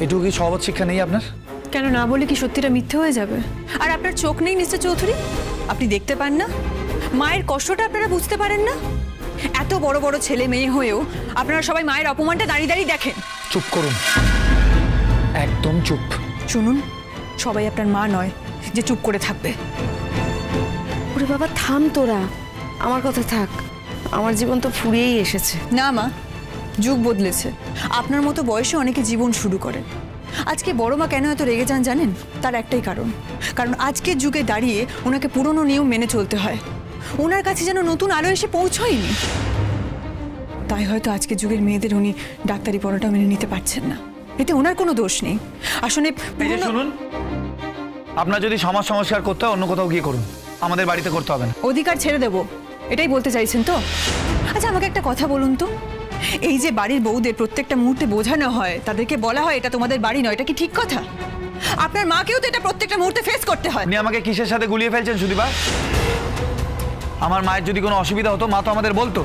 এটুকু কি সহজ শিক্ষা নেই আপনার? কেন না বলে কি সত্যিটা মিথ্যে হয়ে যাবে? আর আপনার চোখ নেই মিস্টার চৌধুরী? আপনি দেখতে পান না? মায়ের কষ্টটা আপনারা বুঝতে পারেন না? এত বড় বড় ছেলে মেয়ে হয়েও আপনারা সবাই মায়ের অপমানটা দাঁড়িয়ে দাঁড়িয়ে দেখেন। চুপ করুন। একদম চুপ। শুনুন সবাই আপনার মা নয় যে চুপ করে থাকবে। ওরে বাবা থাম তোরা। আমার কথা থাক। আমার জীবন তো ফুরিয়েই এসেছে। না মা যুগ বদলেছে। আপনার মতো বয়সে অনেকে জীবন শুরু করে আজকে বড় মা কেন এত রেগে যান জানেন? তার একটাই কারণ। কারণ আজকের যুগে দাঁড়িয়ে ওনাকে পুরনো নিয়ম মেনে চলতে হয়। ওনার কাছে যেন নতুন আলো এসে পৌঁছয়নি। তাই হয়তো আজকের যুগের মেয়েদের উনি ডাক্তারি পড়াটা মেনে নিতে পারছেন না। এতে ওনার কোনো দোষ নেই। আসলে শুনুন আপনার যদি সমাজ সংস্কার করতে হয় অন্য কোথাও গিয়ে করুন। আমাদের বাড়িতে করতে হবে না। অধিকার ছেড়ে দেব। এটাই বলতে চাইছেন তো? আচ্ছা আমাকে একটা কথা বলুন তো। এই যে বাড়ির বউদের প্রত্যেকটা মুহূর্তে বোঝানো হয়, তাদেরকে বলা হয় এটা তোমাদের বাড়ি নয়, এটা কি ঠিক কথা? আপনার মাকেও তো এটা প্রত্যেকটা মুহূর্তে ফেস করতে হয়। আমাকে কিসের সাথে গুলিয়ে ফেলছেন সুদীপা? আমার মায়ের যদি কোনো অসুবিধা হতো, মা তো আমাদের বলতো।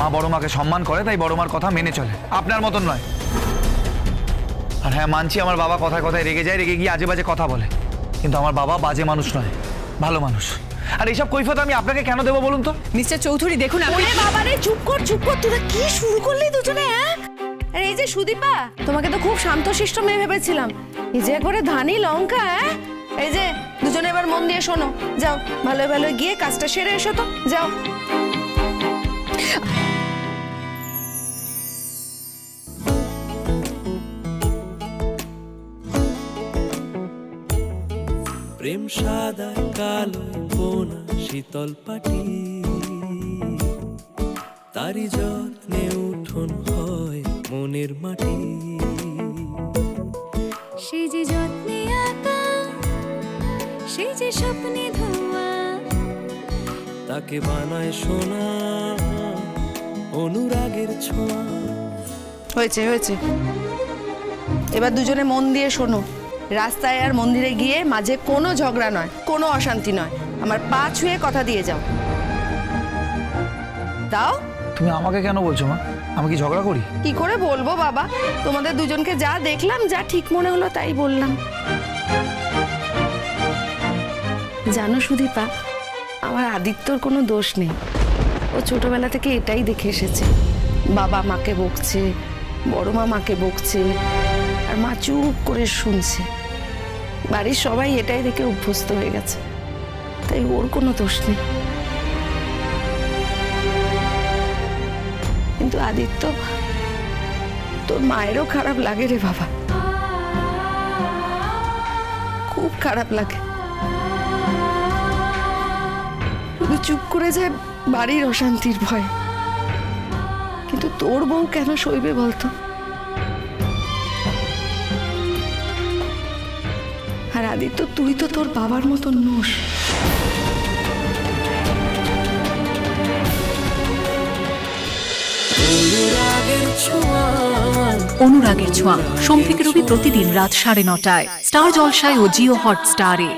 মা বড় মাকে সম্মান করে, তাই বড় মার কথা মেনে চলে। আপনার মতন নয়। আর হ্যাঁ মানছি আমার বাবা কথায় কথায় রেগে যায়, রেগে গিয়ে আজে বাজে কথা বলে। কিন্তু আমার বাবা বাজে মানুষ নয়, ভালো মানুষ। আর এইসব কৈফত আমি আপনাকে কেন দেবো বলুন তো? মিস্টার চৌধুরী দেখুন আপনি ওরে বাবা রে চুপ কর চুপ কর তোরা কি শুরু করলি দুজনে হ্যাঁ? আর এই যে সুদীপা তোমাকে তো খুব শান্তশিষ্ট মেয়ে ভেবেছিলাম। এই যে একবারে ধানি লঙ্কা হ্যাঁ? এই যে দুজনে এবার মন দিয়ে শোনো। যাও ভালো ভালো গিয়ে কাজটা সেরে এসো তো। যাও। প্রেম সাদা কালো বোনা শীতল পাটি। তারি যত্নে উঠোন হয় মনের মাটি। সে যে যত্নে আঁকা সে যে স্বপ্নে ধোয়া তাকে বানায় সোনা অনুরাগের ছোঁয়া। হয়েছে হয়েছে। এবার দুজনে মন দিয়ে শোনো। রাস্তায় আর মন্দিরে গিয়ে মাঝে কোনো ঝগড়া নয় কোনো অশান্তি নয়। আমার পা ছুঁয়ে কথা দিয়ে যাও। দাও। তুমি আমাকে কেন বলছো মা? আমি কি ঝগড়া করি? কি করে বলব বাবা? তোমাদের দুজনকে যা দেখলাম যা ঠিক মনে হলো তাই বললাম। জানো সুদীপা আমার আদিত্যর কোনো দোষ নেই। ও ছোটবেলা থেকে এটাই দেখে এসেছে। বাবা মাকে বকছে বড় মা মাকে বকছে। আর মা চুপ করে শুনছে। বাড়ির সবাই এটাই দেখে অভ্যস্ত হয়ে গেছে। তাই ওর কোনো দোষ নেই। কিন্তু আদিত্য, তোর মায়েরও খারাপ লাগে রে বাবা। খুব খারাপ লাগে। চুপ করে যায় বাড়ির অশান্তির ভয়। কিন্তু তোর বউ কেন সইবে বলতো? আদিত্য, তুই তো তোর বাবার মতো নোস অনুরাগের ছোঁয়া। সোম থেকে রবি প্রতিদিন রাত সাড়ে নটায়। স্টার জলসায় ও জিও হটস্টারে।